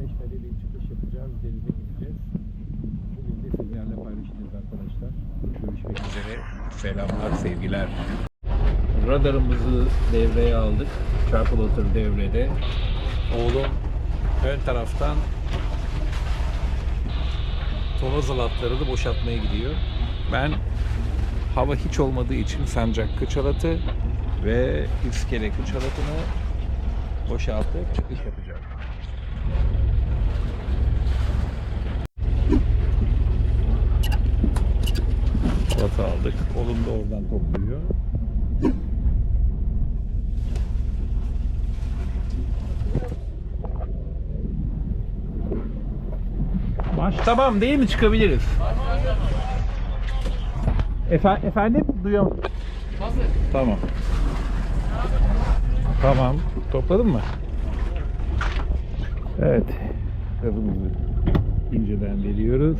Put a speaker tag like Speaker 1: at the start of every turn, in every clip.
Speaker 1: Çeşmede bir çıkış yapacağız, denize gideceğiz. Bugün de sizlerle paylaşacağız arkadaşlar. Görüşmek üzere. Selamlar, sevgiler. Radarımızı devreye aldık. Çarpılatır devrede. Oğlum ön taraftan tonoz halatları da boşaltmaya gidiyor. Ben hava hiç olmadığı için sancak kıçalatı ve iskele kıçalatını boşaltıp çıkış yapacağım. Çikolata aldık. Oğlum da oradan topluyor. Baş tamam değil mi? Çıkabiliriz. Efe- efendim? Duyuyorum. Tamam. Tamam. Topladın mı? Evet. Gazımızı inceden veriyoruz.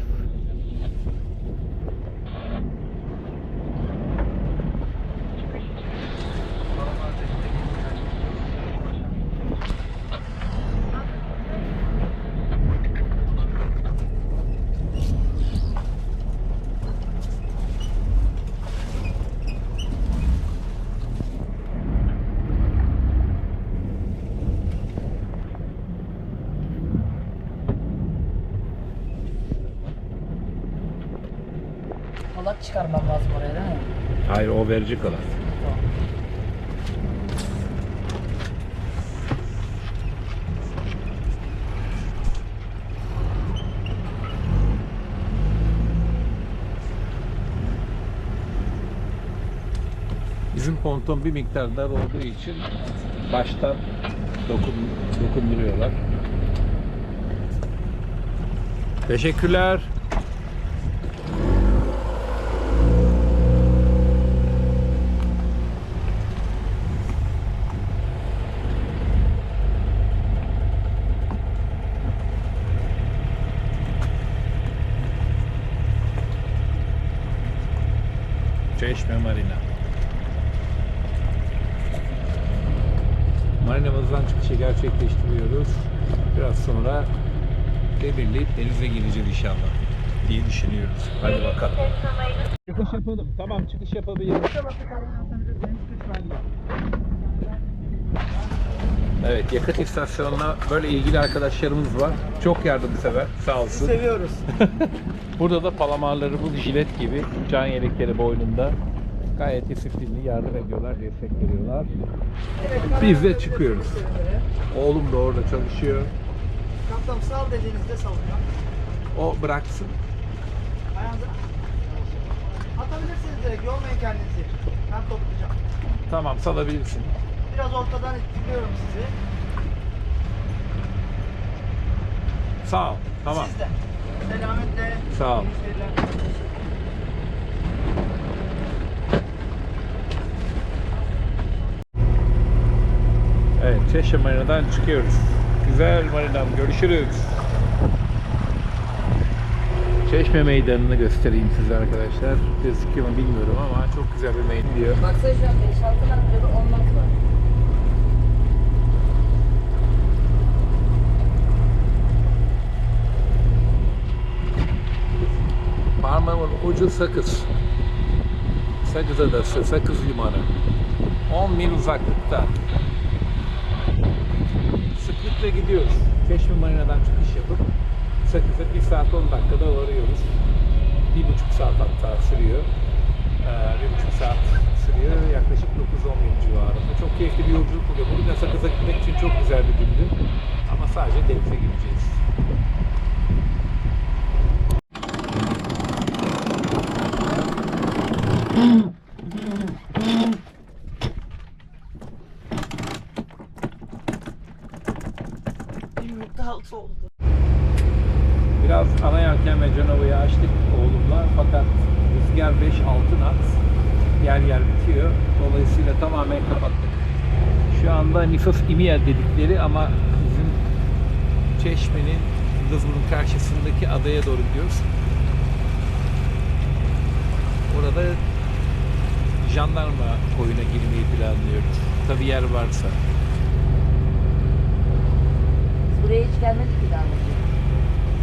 Speaker 2: Halat çıkarmam lazım oraya değil mi?
Speaker 1: Hayır o verecek olan. Bizim ponton bir miktar dar olduğu için baştan dokun, dokunduruyorlar. Teşekkürler. Çeşme Marina. Marinamızdan çıkışı gerçekleştiriyoruz. Biraz sonra demirleyip denize gireceğiz inşallah diye düşünüyoruz. Hadi bakalım. Çıkış yapalım. Tamam çıkış yapabiliriz. Evet yakıt istasyonuna böyle ilgili arkadaşlarımız var. Çok yardımsever. Sağ olsun.
Speaker 2: Seviyoruz.
Speaker 1: Burada da palamarlarımız jilet gibi can yelekleri boynunda gayet disiplinli yardım ediyorlar, destek veriyorlar. Biz de çıkıyoruz. Oğlum da orada çalışıyor.
Speaker 2: Kaptan sal dediğinizde salıyor.
Speaker 1: O bıraksın.
Speaker 2: Atabilirsiniz direkt yormayın kendinizi. Ben toplayacağım.
Speaker 1: Tamam salabilirsin.
Speaker 2: Biraz ortadan ittiriyorum sizi.
Speaker 1: Sağ ol. Tamam.
Speaker 2: Siz de. Selametle.
Speaker 1: Sağ ol. Evet Çeşme Marina'dan çıkıyoruz. Güzel marinam. Görüşürüz. Çeşme meydanını göstereyim size arkadaşlar. Gözüküyor mu bilmiyorum ama çok güzel bir meydan diyor.
Speaker 2: Baksana şu an 5-6 metrede 10 knot var.
Speaker 1: Parmağımın ucu Sakız. Sakız Adası, Sakız Limanı. 10 mil uzaklıkta. Sıklıkla gidiyoruz. Çeşme Marina'dan çıkış yapıp Sakız'a 1 saat 10 dakikada varıyoruz. Bir buçuk saat hatta sürüyor. Ee, bir buçuk saat sürüyor. Yaklaşık 9-10 mil civarında. Çok keyifli bir yolculuk oluyor. Bugün de Sakız'a gitmek için çok güzel bir gündü. Ama sadece denize gideceğiz. Biraz ana ve canavayı açtık. oğlumla fakat rüzgar 5-6 knot yer yer bitiyor. Dolayısıyla tamamen kapattık. Şu anda Nifos İmiya dedikleri ama bizim Çeşme'nin Yıldızburnu karşısındaki adaya doğru gidiyoruz. Orada jandarma koyuna girmeyi planlıyoruz. Tabi yer varsa.
Speaker 3: Buraya hiç gelmedik ki daha önce.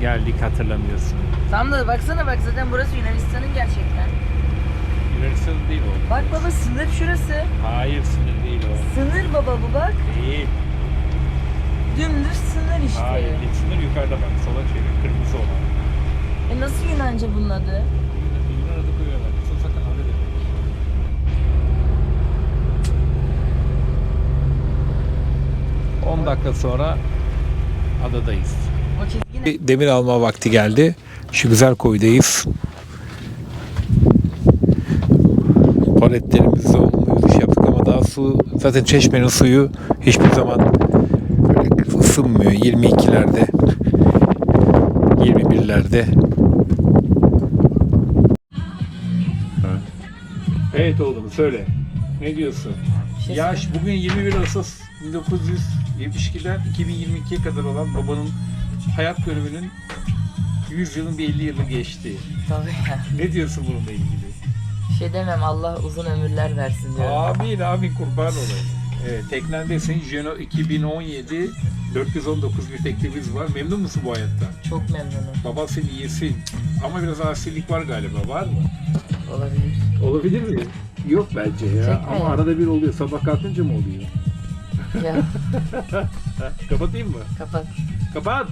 Speaker 1: Geldik hatırlamıyorsun.
Speaker 3: Tam da baksana bak zaten burası Yunanistan'ın gerçekten.
Speaker 1: Yunanistan değil o.
Speaker 3: Bak baba sınır şurası.
Speaker 1: Hayır sınır değil o.
Speaker 3: Sınır baba bu bak.
Speaker 1: Değil.
Speaker 3: Dümdüz sınır işte.
Speaker 1: Hayır. değil. Sınır yukarıda bak. Sola çevir. Kırmızı olan.
Speaker 3: E nasıl Yunanca bunun adı?
Speaker 1: Dakika sonra adadayız. Demir alma vakti geldi. Şu güzel koydayız. Paletlerimizle olumlu yürüyüş yaptık ama daha su zaten çeşmenin suyu hiçbir zaman böyle ısınmıyor. 22'lerde 21'lerde Evet oğlum söyle. Ne diyorsun?
Speaker 3: şey
Speaker 1: Yaş bugün 21 Ağustos 1972'den 2022'ye kadar olan babanın hayat bölümünün 100 yılın bir 50 yılı geçti.
Speaker 3: Tabii ya.
Speaker 1: Ne diyorsun bununla ilgili?
Speaker 3: Bir şey demem Allah uzun ömürler versin diyorum.
Speaker 1: Amin amin kurban olayım. Evet, teknendesin. Jeno 2017 419 bir teknemiz var. Memnun musun bu hayattan?
Speaker 3: Çok memnunum.
Speaker 1: Baba seni yesin. Ama biraz asilik var galiba. Var mı?
Speaker 3: Olabilir.
Speaker 1: Olabilir mi? Yok bence ya.
Speaker 3: Çekme
Speaker 1: Ama arada bir oluyor. Sabah kalkınca mı oluyor?
Speaker 3: Ya
Speaker 1: Kapatayım mı?
Speaker 3: kapat.
Speaker 1: Kapat.